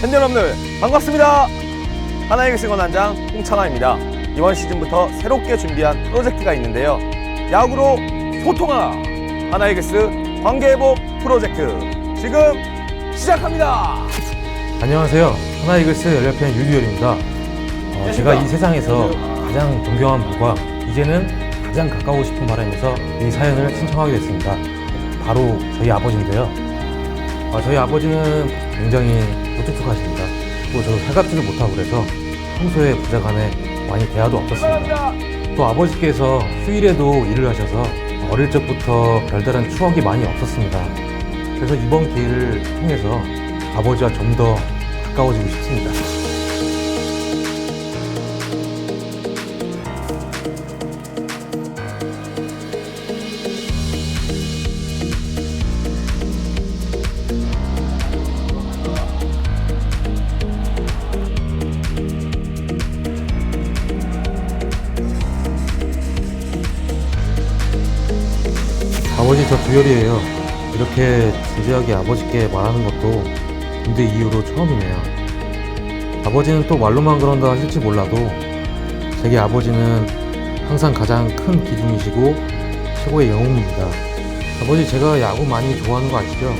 팬 여러분들 반갑습니다. 하나이글스 권한장 홍창아입니다. 이번 시즌부터 새롭게 준비한 프로젝트가 있는데요. 야구로 소통하라 하나이글스 관계회복 프로젝트 지금 시작합니다. 안녕하세요. 하나이글스 열렬팬 유두열입니다. 어, 제가 이 세상에서 가장 존경한 분과 이제는 가장 가까우고 싶은 바람에서 이 사연을 신청하게 됐습니다. 바로 저희 아버지인데요. 어, 저희 아버지는 굉장히 무뚝뚝하십니다. 또 저 살갑지도 못하고 그래서 평소에 부자간에 많이 대화도 없었습니다. 또 아버지께서 휴일에도 일을 하셔서 어릴 적부터 별다른 추억이 많이 없었습니다. 그래서 이번 기회를 통해서 아버지와 좀 더 가까워지고 싶습니다. 아버지 저 두열이에요. 이렇게 진지하게 아버지께 말하는 것도 군대 이후로 처음이네요. 아버지는 또 말로만 그런다 하실지 몰라도 제게 아버지는 항상 가장 큰 기둥이시고 최고의 영웅입니다. 아버지 제가 야구 많이 좋아하는 거 아시죠?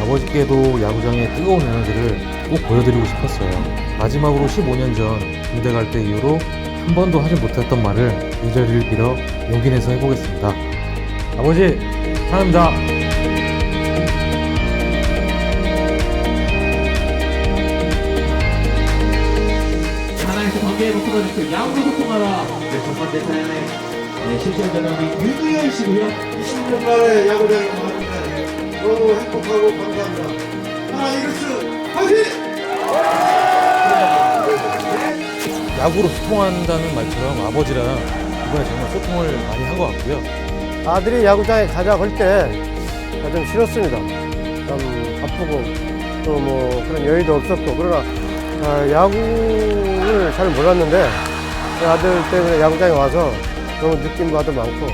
아버지께도 야구장의 뜨거운 에너지를 꼭 보여드리고 싶었어요. 마지막으로 15년 전 군대 갈 때 이후로 한 번도 하지 못했던 말을 이 자리를 빌어 용기 내서 해보겠습니다. 아버지 사랑합니다. 하나에서 야구로 소통하라 네, 첫 번째 사연의 네, 실전 전형이 유두열 씨고요 20년 만에 야구장에 나왔는데 너무 행복하고 감사합니다. 하나 이글스 화이팅! 야구로 소통한다는 말처럼 아버지랑 이번에 정말 소통을 많이 한 것 같고요. 아들이 야구장에 가자고 할 때 좀 싫었습니다. 좀 바쁘고 또 뭐 그런 여유도 없었고 그러나 아, 야구를 잘 몰랐는데 그 아들 때문에 야구장에 와서 너무 느낀 바도 많고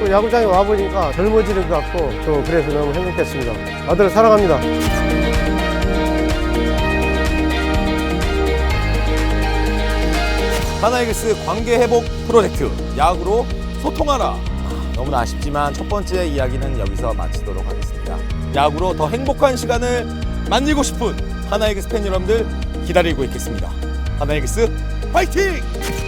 또 야구장에 와 보니까 젊어지는 것 같고 또 그래서 너무 행복했습니다. 아들 사랑합니다. 하나이글스 관계 회복 프로젝트 야구로 소통하라. 아, 너무나 아쉽지만 첫 번째 이야기는 여기서 마치도록 하겠습니다. 야구로 더 행복한 시간을 만들고 싶은 하나이글스 팬 여러분들 기다리고 있겠습니다. 하나이글스 파이팅!